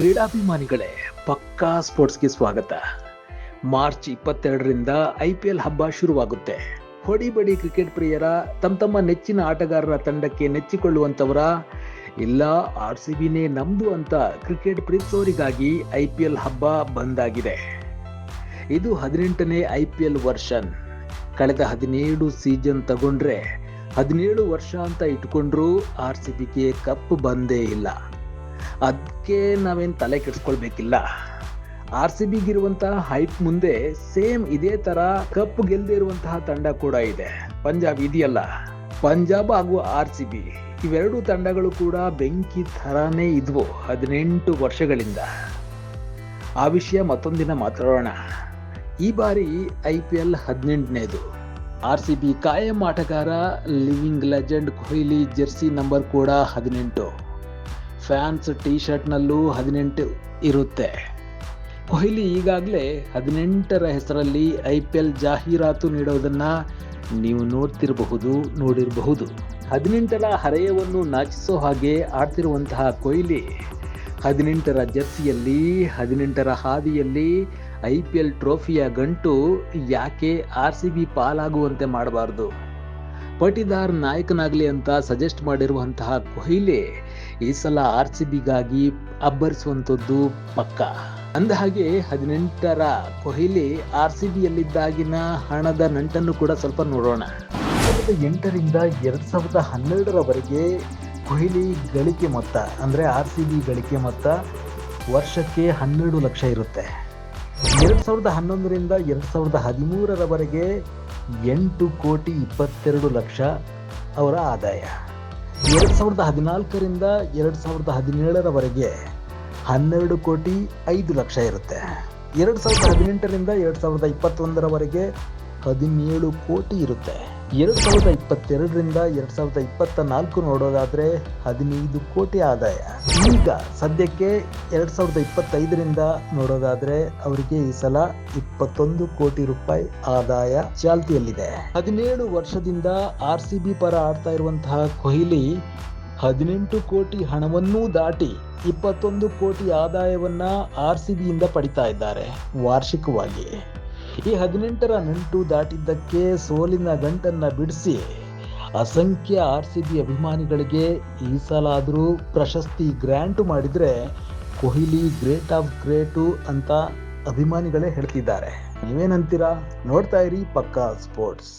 ಕ್ರೀಡಾಭಿಮಾನಿಗಳೇ, ಪಕ್ಕಾ ಸ್ಪೋರ್ಟ್ಸ್ಗೆ ಸ್ವಾಗತ. ಮಾರ್ಚ್ ಇಪ್ಪತ್ತೆರಡರಿಂದ ಐ ಪಿ ಎಲ್ ಹಬ್ಬ ಶುರುವಾಗುತ್ತೆ. ಹೊಡಿಬಡಿ ಕ್ರಿಕೆಟ್ ಪ್ರಿಯರ, ತಮ್ಮ ತಮ್ಮ ನೆಚ್ಚಿನ ಆಟಗಾರರ ತಂಡಕ್ಕೆ ನೆಚ್ಚಿಕೊಳ್ಳುವಂಥವರ ಇಲ್ಲ ಆರ್ ಸಿ ಬಿನೇ ನಮ್ದು ಅಂತ ಕ್ರಿಕೆಟ್ ಪ್ರೀತಿಸೋರಿಗಾಗಿ ಐ ಪಿ ಎಲ್ ಹಬ್ಬ ಬಂದಾಗಿದೆ. ಇದು ಹದಿನೆಂಟನೇ ಐ ಪಿ ಎಲ್ ವರ್ಷನ್. ಕಳೆದ ಹದಿನೇಳು ಸೀಸನ್ ತಗೊಂಡ್ರೆ ಹದಿನೇಳು ವರ್ಷ ಅಂತ ಇಟ್ಕೊಂಡ್ರು ಆರ್ ಸಿ ಬಿಗೆ ಕಪ್ ಬಂದೇ ಇಲ್ಲ. ಅದಕ್ಕೆ ನಾವೇನು ತಲೆ ಕೆಡಿಸ್ಕೊಳ್ಬೇಕಿಲ್ಲ. ಆರ್ ಸಿ ಬಿಗಿರುವಂತಹ ಹೈಪ್ ಮುಂದೆ ಸೇಮ್ ಇದೇ ತರ ಕಪ್ ಗೆಲ್ಲದೇ ಇರುವಂತಹ ತಂಡ ಕೂಡ ಇದೆ. ಪಂಜಾಬ್ ಇದೆಯಲ್ಲ? ಪಂಜಾಬ್ ಹಾಗೂ ಆರ್ ಸಿ ಬಿ ಇವೆರಡು ತಂಡಗಳು ಕೂಡ ಬೆಂಕಿ ತರಾನೇ ಇದ್ವು ಹದಿನೆಂಟು ವರ್ಷಗಳಿಂದ. ಆ ವಿಷಯ ಮತ್ತೊಂದಿನ ಮಾತಾಡೋಣ. ಈ ಬಾರಿ ಐ ಪಿ ಎಲ್ ಹದಿನೆಂಟನೇದು. ಆರ್ ಸಿ ಬಿ ಕಾಯಂ ಆಟಗಾರ, living legend Kohli jersey number ಕೂಡ ಹದಿನೆಂಟು. ಫ್ಯಾನ್ಸ್ ಟಿ ಶರ್ಟ್ನಲ್ಲೂ ಹದಿನೆಂಟು ಇರುತ್ತೆ. ಕೊಹ್ಲಿ ಈಗಾಗಲೇ ಹದಿನೆಂಟರ ಹೆಸರಲ್ಲಿ ಐ ಪಿ ಎಲ್ ಜಾಹೀರಾತು ನೀಡೋದನ್ನು ನೀವು ನೋಡ್ತಿರಬಹುದು, ನೋಡಿರಬಹುದು. ಹದಿನೆಂಟರ ಹರೆಯವನ್ನು ನಾಚಿಸೋ ಹಾಗೆ ಆಡ್ತಿರುವಂತಹ ಕೊಹ್ಲಿ ಹದಿನೆಂಟರ ಜರ್ಸಿಯಲ್ಲಿ, ಹದಿನೆಂಟರ ಹಾದಿಯಲ್ಲಿ ಐ ಪಿ ಎಲ್ ಟ್ರೋಫಿಯ ಗಂಟು ಯಾಕೆ ಆರ್ ಸಿ ಬಿ ಪಾಲಾಗುವಂತೆ ಮಾಡಬಾರ್ದು? ಪಟಿದಾರ್ ನಾಯಕನಾಗಲಿ ಅಂತ ಸಜೆಸ್ಟ್ ಮಾಡಿರುವಂತಹ ಕೊಹ್ಲಿ ಈ ಸಲ ಆರ್ ಸಿ ಬಿಗಾಗಿ ಅಬ್ಬರಿಸುವಂಥದ್ದು ಪಕ್ಕ. ಅಂದ ಹಾಗೆ ಹದಿನೆಂಟರ ಕೊಹ್ಲಿ ಆರ್ ಸಿ ಬಿಯಲ್ಲಿದ್ದಾಗಿನ ಹಣದ ನಂಟನ್ನು ಕೂಡ ಸ್ವಲ್ಪ ನೋಡೋಣ. ಸಾವಿರದ ಎಂಟರಿಂದ ಎರಡು ಸಾವಿರದ ಹನ್ನೆರಡರವರೆಗೆ ಕೊಹ್ಲಿ ಗಳಿಕೆ ಮೊತ್ತ, ಅಂದರೆ ಆರ್ ಸಿ ಬಿ ಗಳಿಕೆ ಮೊತ್ತ ವರ್ಷಕ್ಕೆ ಹನ್ನೆರಡು ಲಕ್ಷ ಇರುತ್ತೆ. ಎರಡು ಸಾವಿರದ ಹನ್ನೊಂದರಿಂದ ಎರಡು ಸಾವಿರದ ಹದಿಮೂರರವರೆಗೆ ಎಂಟು ಕೋಟಿ ಇಪ್ಪತ್ತೆರಡು ಲಕ್ಷ ಅವರ ಆದಾಯ. ಎರಡು ಸಾವಿರದ ಹದಿನಾಲ್ಕರಿಂದ ಎರಡು ಸಾವಿರದ ಹದಿನೇಳರವರೆಗೆ ಹನ್ನೆರಡು ಕೋಟಿ ಐದು ಲಕ್ಷ ಇರುತ್ತೆ. ಎರಡು ಸಾವಿರದ ಹದಿನೆಂಟರಿಂದ ಎರಡು ಸಾವಿರದ ಇಪ್ಪತ್ತೊಂದರವರೆಗೆ ಹದಿನೇಳು ಕೋಟಿ ಇರುತ್ತೆ. ಎರಡು ಸಾವಿರದ ಇಪ್ಪತ್ತೆರಡರಿಂದ ಎರಡು ಸಾವಿರದ ಇಪ್ಪತ್ತ ನಾಲ್ಕು ನೋಡೋದಾದರೆ ಹದಿನೈದು ಕೋಟಿ ಆದಾಯ. ಈಗ ಸದ್ಯಕ್ಕೆ ಎರಡು ಸಾವಿರದ ಇಪ್ಪತ್ತೈದರಿಂದ ನೋಡೋದಾದರೆ ಅವರಿಗೆ ಈ ಸಲ ಇಪ್ಪತ್ತೊಂದು ಕೋಟಿ ರೂಪಾಯಿ ಆದಾಯ ಚಾಲ್ತಿಯಲ್ಲಿದೆ. ಹದಿನೇಳು ವರ್ಷದಿಂದ ಆರ್ ಸಿ ಬಿ ಪರ ಆಡ್ತಾ ಇರುವಂತಹ ಕೊಹ್ಲಿ ಹದಿನೆಂಟು ಕೋಟಿ ಹಣವನ್ನೂ ದಾಟಿ ಇಪ್ಪತ್ತೊಂದು ಕೋಟಿ ಆದಾಯವನ್ನ ಆರ್ ಸಿ ಬಿಯಿಂದ ಪಡಿತಾ ಇದ್ದಾರೆ ವಾರ್ಷಿಕವಾಗಿ. ಈ ಹದಿನೆಂಟರ ನಂಟು ದಾಟಿದ್ದಕ್ಕೆ ಸೋಲಿನ ಗಂಟನ್ನು ಬಿಡಿಸಿ ಅಸಂಖ್ಯ ಆರ್ ಸಿ ಬಿ ಅಭಿಮಾನಿಗಳಿಗೆ ಈ ಸಲ ಆದರೂ ಪ್ರಶಸ್ತಿ ಗ್ರ್ಯಾಂಟು ಮಾಡಿದರೆ ಕೊಹ್ಲಿ ಗ್ರೇಟ್ ಆಫ್ ಗ್ರೇಟು ಅಂತ ಅಭಿಮಾನಿಗಳೇ ಹೇಳ್ತಿದ್ದಾರೆ. ನೀವೇನಂತೀರಾ? ನೋಡ್ತಾ ಇರಿ ಪಕ್ಕಾ ಸ್ಪೋರ್ಟ್ಸ್.